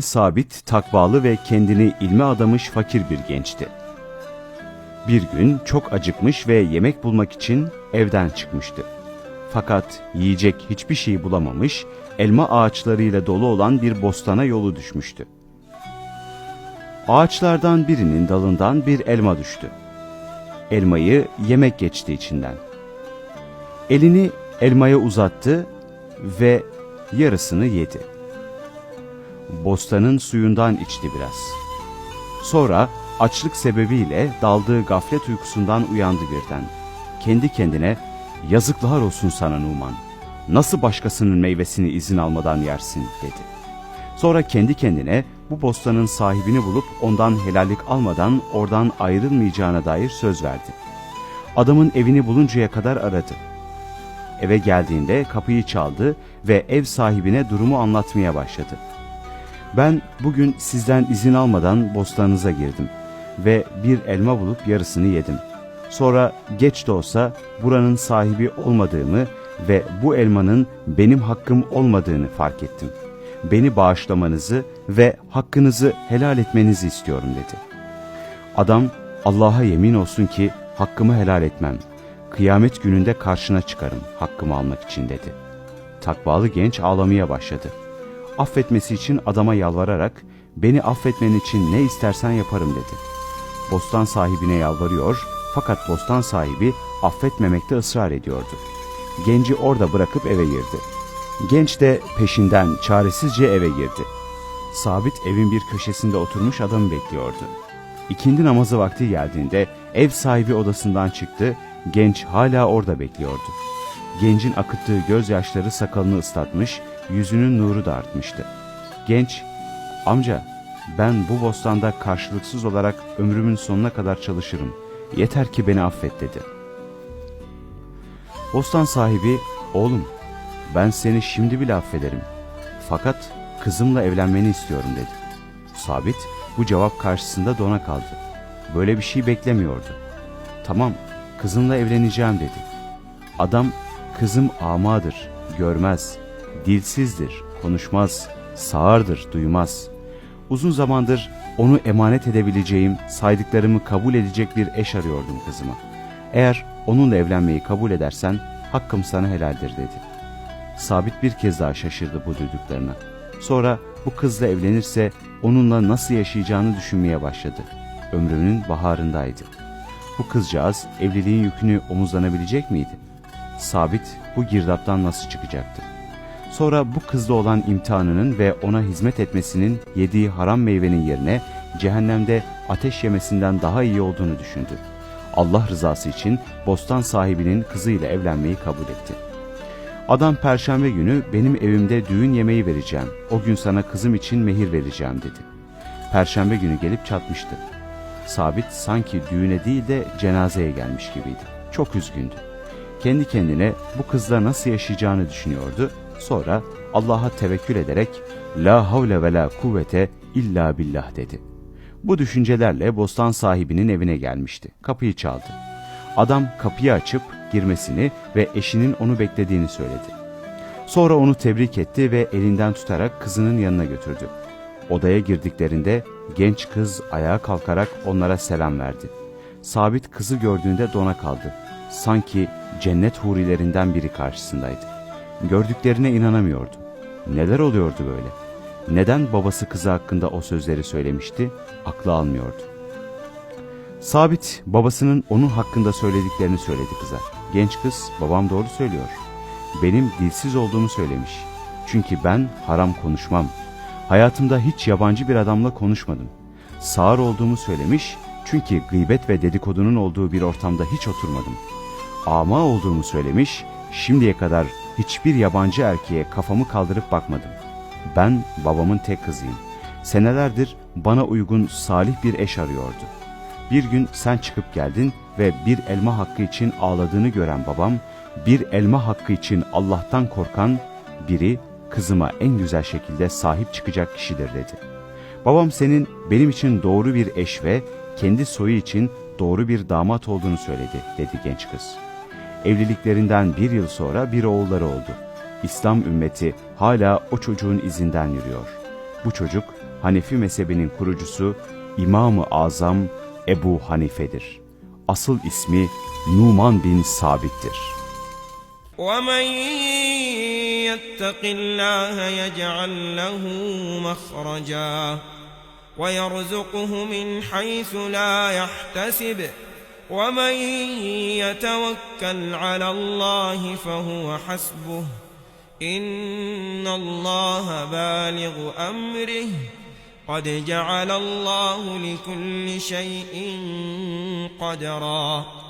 Sabit, takvalı ve kendini ilme adamış fakir bir gençti. Bir gün çok acıkmış ve yemek bulmak için evden çıkmıştı. Fakat yiyecek hiçbir şey bulamamış, elma ağaçlarıyla dolu olan bir bostana yolu düşmüştü. Ağaçlardan birinin dalından bir elma düştü. Elmayı yemek geçti içinden. Elini elmaya uzattı ve yarısını yedi. Bostanın suyundan içti biraz. Sonra açlık sebebiyle daldığı gaflet uykusundan uyandı birden. Kendi kendine yazıklar olsun sana Numan. Nasıl başkasının meyvesini izin almadan yersin dedi. Sonra kendi kendine bu bostanın sahibini bulup ondan helallik almadan oradan ayrılmayacağına dair söz verdi. Adamın evini buluncaya kadar aradı. Eve geldiğinde kapıyı çaldı ve ev sahibine durumu anlatmaya başladı. Ben bugün sizden izin almadan bostanınıza girdim ve bir elma bulup yarısını yedim. Sonra geç de olsa buranın sahibi olmadığımı ve bu elmanın benim hakkım olmadığını fark ettim. Beni bağışlamanızı ve hakkınızı helal etmenizi istiyorum dedi. Adam Allah'a yemin olsun ki hakkımı helal etmem. Kıyamet gününde karşına çıkarım hakkımı almak için dedi. Takvalı genç ağlamaya başladı. Affetmesi için adama yalvararak beni affetmen için ne istersen yaparım dedi. Bostan sahibine yalvarıyor fakat bostan sahibi affetmemekte ısrar ediyordu. Genci orada bırakıp eve girdi. Genç de peşinden çaresizce eve girdi. Sabit evin bir köşesinde oturmuş adamı bekliyordu. İkindi namazı vakti geldiğinde ev sahibi odasından çıktı, genç hala orada bekliyordu. Gencin akıttığı gözyaşları sakalını ıslatmış, yüzünün nuru da artmıştı. Genç, amca ben bu bostanda karşılıksız olarak ömrümün sonuna kadar çalışırım. Yeter ki beni affet dedi. Bostan sahibi, oğlum ben seni şimdi bile affederim. Fakat kızımla evlenmeni istiyorum dedi. Sabit bu cevap karşısında dona kaldı. Böyle bir şey beklemiyordu. Tamam kızımla evleneceğim dedi. Adam kızım amadır, görmez, dilsizdir, konuşmaz, sağırdır, duymaz. Uzun zamandır onu emanet edebileceğim, saydıklarımı kabul edecek bir eş arıyordum kızıma. Eğer onunla evlenmeyi kabul edersen hakkım sana helaldir dedi. Sabit bir kez daha şaşırdı bu duyduklarına. Sonra bu kızla evlenirse onunla nasıl yaşayacağını düşünmeye başladı. Ömrünün baharındaydı. Bu kızcağız evliliğin yükünü omuzlanabilecek miydi? Sabit bu girdaptan nasıl çıkacaktı? Sonra bu kızla olan imtihanının ve ona hizmet etmesinin yediği haram meyvenin yerine cehennemde ateş yemesinden daha iyi olduğunu düşündü. Allah rızası için bostan sahibinin kızıyla evlenmeyi kabul etti. Adam perşembe günü benim evimde düğün yemeği vereceğim. O gün sana kızım için mehir vereceğim dedi. Perşembe günü gelip çatmıştı. Sabit sanki düğüne değil de cenazeye gelmiş gibiydi. Çok üzgündü. Kendi kendine bu kızla nasıl yaşayacağını düşünüyordu. Sonra Allah'a tevekkül ederek La havle ve la kuvvete illa billah dedi. Bu düşüncelerle bostan sahibinin evine gelmişti. Kapıyı çaldı. Adam kapıyı açıp girmesini ve eşinin onu beklediğini söyledi. Sonra onu tebrik etti ve elinden tutarak kızının yanına götürdü. Odaya girdiklerinde genç kız ayağa kalkarak onlara selam verdi. Sabit kızı gördüğünde dona kaldı. Sanki cennet hurilerinden biri karşısındaydı. Gördüklerine inanamıyordu. Neler oluyordu böyle? Neden babası kızı hakkında o sözleri söylemişti? Aklı almıyordu. Sabit babasının onun hakkında söylediklerini söyledi kıza. Genç kız babam doğru söylüyor. Benim dilsiz olduğumu söylemiş. Çünkü ben haram konuşmam. Hayatımda hiç yabancı bir adamla konuşmadım. Sağır olduğumu söylemiş çünkü gıybet ve dedikodunun olduğu bir ortamda hiç oturmadım. Ama olduğumu söylemiş, şimdiye kadar hiçbir yabancı erkeğe kafamı kaldırıp bakmadım. Ben babamın tek kızıyım. Senelerdir bana uygun salih bir eş arıyordu. Bir gün sen çıkıp geldin ve bir elma hakkı için ağladığını gören babam, bir elma hakkı için Allah'tan korkan biri kızıma en güzel şekilde sahip çıkacak kişidir dedi. Babam senin benim için doğru bir eş ve kendi soyu için doğru bir damat olduğunu söyledi dedi genç kız. Evliliklerinden bir yıl sonra bir oğulları oldu. İslam ümmeti hala o çocuğun izinden yürüyor. Bu çocuk Hanefi mezhebinin kurucusu İmam-ı Azam Ebu Hanife'dir. Asıl ismi Numan bin Sabit'tir. ومن يتق الله يجعل له مخرجا ويرزقه من حيث لا يحتسب ومن يتوكل على الله فهو حسبه. إن الله بالغ أمره. قد جعل الله لكل شيء قدرا.